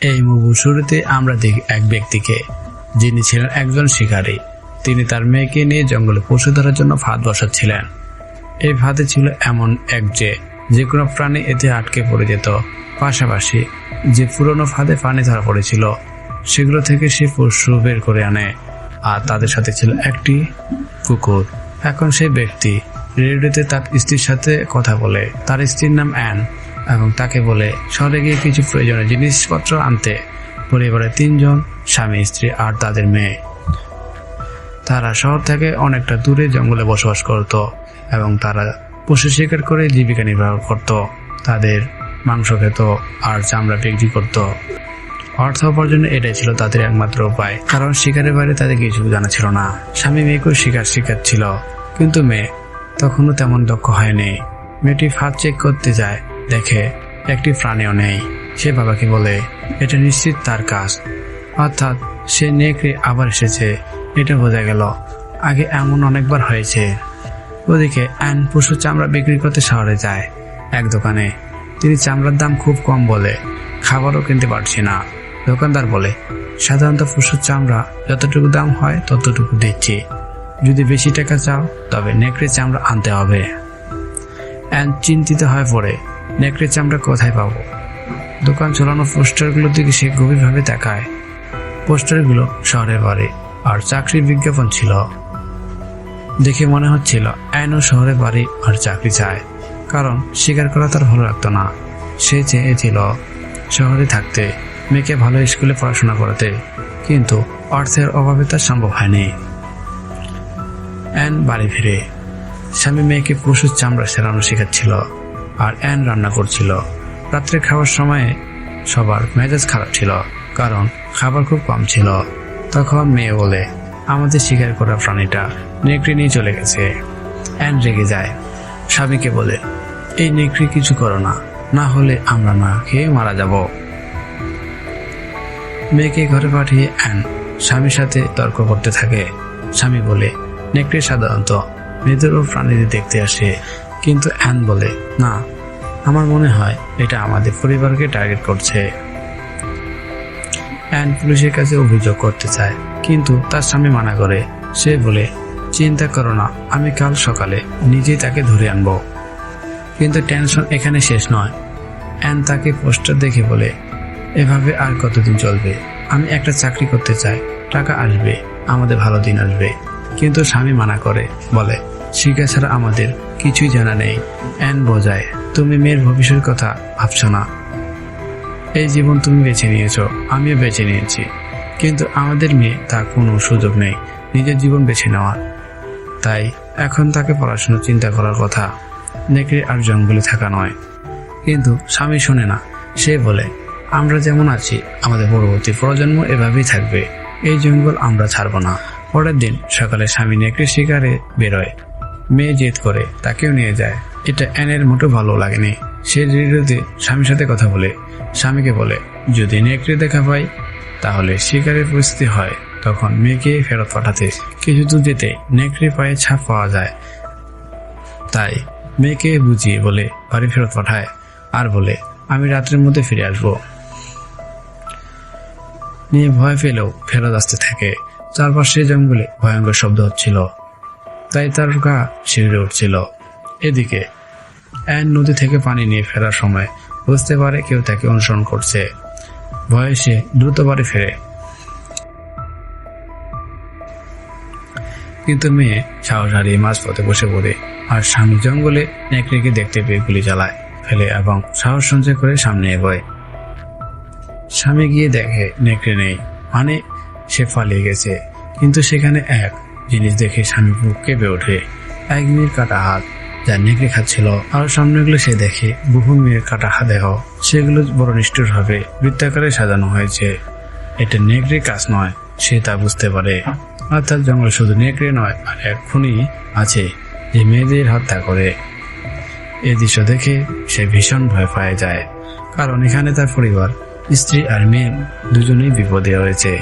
এই মুভি শুরুতে আমরা দেখি এক ব্যক্তিকে, যিনি ছিলেন একজন শিকারী। তিনি তার মেয়েকে নিয়ে জঙ্গলে পশু ধরার জন্য ফাঁদ বসাচ্ছিলেন। এই ফাঁদে ছিল এমন এক যে যে কোনো প্রাণী এতে আটকে পড়ে যেত। পাশাপাশি যে পুরনো ফাঁদে পানি ধরা পড়েছিল, সেগুলো থেকে সে পশু বের করে আনে। আর তাদের সাথে ছিল একটি কুকুর। এখন সেই ব্যক্তি রেডিওতে তার স্ত্রীর সাথে কথা বলে। তার স্ত্রীর নাম অ্যান। এবং তাকে বলে, শহরে গিয়ে কিছু প্রয়োজনীয় জিনিসপত্র আনতে। পরিবারের তিনজন, স্বামী, স্ত্রী আর তাদের মেয়ে। তারা শহর থেকে অনেকটা দূরে জঙ্গলে বসবাস করত এবং তারা পশু শিকার করে জীবিকা নির্বাহ করত। তাদের মাংস খেত আর চামড়া বিক্রি করত। অর্থ উপার্জনে এটাই ছিল তাদের একমাত্র উপায়, কারণ শিকারের বাইরে তাদের কিছু জানা ছিল না। স্বামী মেয়েকেও শিকার শিকার ছিল, কিন্তু মেয়ে তখনও তেমন দক্ষ হয়নি। মেয়েটি ফাঁদ চেক করতে যায় দেখে একটি প্রাণীও নেই। সে বাবাকে বলে, এটা নিশ্চিত তার কাজ। অর্থাৎ সে নেকড়ে আবার এসেছে। এটা বোঝা গেল, আগে এমন অনেকবার হয়েছে। ওদিকে অ্যান পশুর চামড়া বিক্রি করতে শহরে যায়। এক দোকানে তিনি চামড়ার দাম খুব কম বলে, খাবারও কিনতে পারছি না। দোকানদার বলে, সাধারণত পশুর চামড়া যতটুকু দাম হয় ততটুকু দিচ্ছি। যদি বেশি টাকা চাও তবে নেকড়ে চামড়া আনতে হবে। অ্যান চিন্তিত হয়ে পড়ে। নেকড়ে চামড়া কোথায় পাবো? দোকান চালানো পোস্টারগুলোর দিকে সে গভীরভাবে তাকায়। পোস্টারগুলো শহরের বাড়ি, আর চাকরির বিজ্ঞাপন ছিল। দেখে মনে হচ্ছিল অ্যানও শহরে বাড়ি আর চাকরি চায়, কারণ স্বীকার করা তার ভালো লাগতো না। সে চেয়েছিল শহরে থাকতে, মেয়েকে ভালো স্কুলে পড়াশোনা করাতে, কিন্তু অর্থের অভাবে তার সম্ভব হয়নি। অ্যান বাড়ি ফিরে, স্বামী মেয়েকে পশুর চামড়া সেরানো শেখাচ্ছিল। আর অ্যান রান্না করছিল। রাত্রে খাওয়ার সময়ে সবার মেজাজ খারাপ ছিল, কারণ খাবার খুব কম ছিল। তখন মেয়ে বলে, আমাদের শিকার করা প্রাণীটা নেকড়ে নিয়ে চলে গেছে। অ্যান রেগে যায়। স্বামীকে বলে, এই নেকড়ে কিছু করো না না হলে আমরা না খেয়ে মারা যাব। মেয়েকে ঘরে পাঠিয়ে অ্যান স্বামীর সাথে তর্ক করতে থাকে। স্বামী বলে, নেকড়ে সাধারণত মেয়েদের ও প্রাণীদের দেখতে আসে। কিন্তু অ্যান বলে, না আমার মনে হয় এটা আমাদের পরিবারকে টার্গেট করছে। অ্যান পুলিশের কাছে অভিযোগ করতে চায়, কিন্তু তার স্বামী মানা করে। সে বলে, চিন্তা করো না, আমি কাল সকালে নিজেই তাকে ধরে আনব। কিন্তু টেনশন এখানে শেষ নয়। অ্যান তাকে পোস্টার দেখে বলে, এভাবে আর কতদিন চলবে? আমি একটা চাকরি করতে চাই, টাকা আসবে, আমাদের ভালো দিন আসবে। কিন্তু স্বামী মানা করে, বলে, শিক্ষা ছাড়া আমাদের কিছুই জানা নেই। অ্যান বোঝায় তুমি মেয়ের ভবিষ্যতের কথা ভাবছ না। এই জীবন তুমি বেছে নিয়েছো, আমিও বেছে নিয়েছি। কিন্তু আমাদের মেয়ে তা কোনো সুযোগ নেই, নিজের জীবন বেছে নেওয়ার তাই এখন তাকে পড়াশোনার চিন্তা করার কথা, নেকড়ে আর জঙ্গলে থাকা নয়। কিন্তু স্বামী শোনে না, সে বলে, আমরা যেমন আছি, আমাদের পরবর্তী প্রজন্ম এভাবেই থাকবে। এই জঙ্গল আমরা ছাড়বো না। পরের দিন সকালে স্বামী নেকড়ে শিকারে বেরোয়। মেয়ে জেদ করে তাকেও নিয়ে যায়। এটা অ্যানের মোটেও ভালো লাগেনি। সে রেডিওতে স্বামীর সাথে কথা বলে। স্বামীকে বলে, যদি নেকড়ে দেখা পাই, তাহলে শিকারের পরিস্থিতি হয়। তখন মেয়েকে ফেরত পাঠাতে। কিছু দূর যেতে নেকড়ে পায়ে ছাপ পাওয়া যায়। তাই মেয়েকে বুঝিয়ে বলে, বাড়ি ফেরত পাঠায়। আর বলে, আমি রাত্রের মধ্যে ফিরে আসব। নিয়ে ভয় পেলেও ফেরত আসতে থাকে। চারপাশে জঙ্গলে ভয়ঙ্কর শব্দ হচ্ছিল। তাই তার গা শিউরে উঠছিল। এদিকে। অ্যান নদী থেকে পানি নিয়ে ফেরার সময় বুঝতে পারে কেউ তাকে অনুসরণ করছে। ভয়ে সে দ্রুত বাড়ি ফেরে। কিন্তু মেয়ে সাহস হারিয়ে মাঝপথে বসে পড়ে আর স্বামী জঙ্গলে নেকড়েকে দেখতে পেয়ে গুলি চালায়, ফেলে এবং সাহস সঞ্চয় করে সামনে এগোয়। স্বামী গিয়ে দেখে নেকড়ে নেই মানে সে পালিয়ে গেছে। কিন্তু সেখানে এক জিনিস দেখে স্বামী বুক কেঁপে ওঠে। এক মেয়ের কাটা হাত। যা নেকড়ে খাচ্ছিল, আর সামনেগুলো সে দেখে বহু মেয়ের কাটা দেহ সেগুলো বড় নিষ্ঠুর ভাবে বৃত্তাকারে সাজানো হয়েছে। এটা নেকড়ে কাজ নয়, সে তা বুঝতে পারে। অর্থাৎ জঙ্গল শুধু নেকড়ে নয়, আর এক খুনি আছে যে মেয়েদের হত্যা করে। এ দৃশ্য দেখে সে ভীষণ ভয় পেয়ে যায়। কারণ এখানে তার পরিবার, স্ত্রী আর মেয়ে দুজনেই বিপদে রয়েছে।